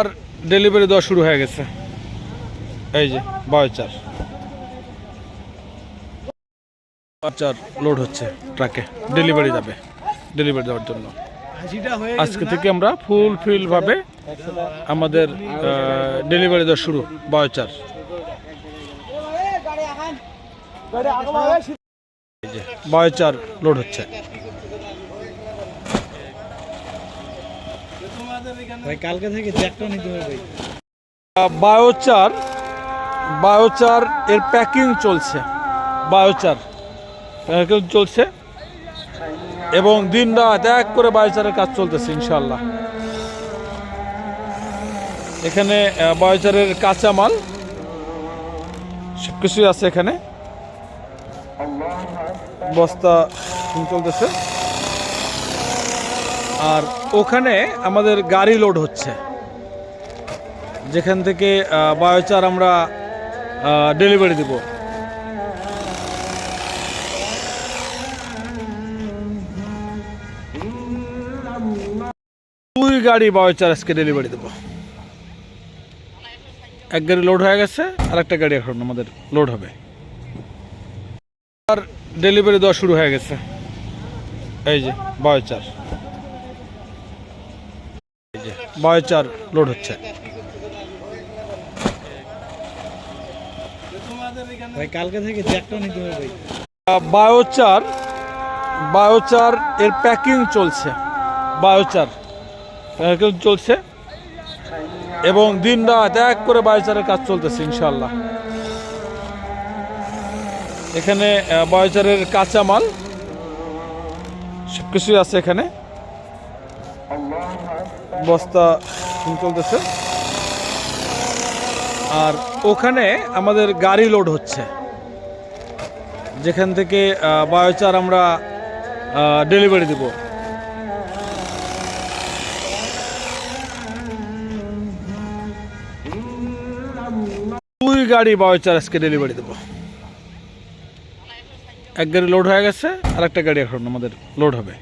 আর delivery দেওয়া শুরু হয়ে গেছে। এই যে বয়চার বয়চার লোড হচ্ছে ট্রাকে ডেলিভারি যাবে। ডেলিভারি দেওয়ার জন্য। আজকে থেকে আমরা ফুল ফিল ভাবে আমাদের ডেলিভারি দেওয়া শুরু বয়চার বয়চার লোড হচ্ছে। ভাই কালকে থেকে জ্যাকটা নিতে হবে ভাই। বায়োচার বায়োচার এর প্যাকিং চলছে। বায়োচার প্যাকিং চলছে। এবং দিন রাত এক করে বায়োচারের কাজ চলতেছে ইনশাল্লাহ এখানে বায়োচারের কাঁচামাল সব কিছুই আছে এখানে। বস্তা চলতেছে। আর ওখানে আমাদের গাড়ি লোড হচ্ছে। যেখান থেকে বায়োচার আমরা ডেলিভারি দেব। দুই গাড়ি বায়োচার আজকে ডেলিভারি দেব। এক গাড়ি লোড হয়ে গেছে, আর একটা গাড়ি এখন আমাদের লোড হবে। আর ডেলিভারি দেওয়া শুরু হয়ে গেছে। এই যে, বায়োচার। বায়োচার লোড হচ্ছে। ভাই কালকে থেকে জ্যাকটা নিতে হবে ভাই। বায়োচার বায়োচার এর প্যাকিং চলছে। বায়োচার প্যাকিং চলছে। এবং দিন রাত এক করে বায়োচারের কাজ চলতেছে ইনশাল্লাহ এখানে বায়োচারের কাঁচামাল সব কিছুই আছে এখানে। বস্তা চলতেছে। আর ওখানে আমাদের গাড়ি লোড হচ্ছে। যেখান থেকে বায়োচার আমরা ডেলিভারি দেব। দুই গাড়ি বায়োচার আজকে ডেলিভারি দেব। এক গাড়ি লোড হয়ে গেছে আর একটা গাড়ি এখন আমাদের লোড হবে।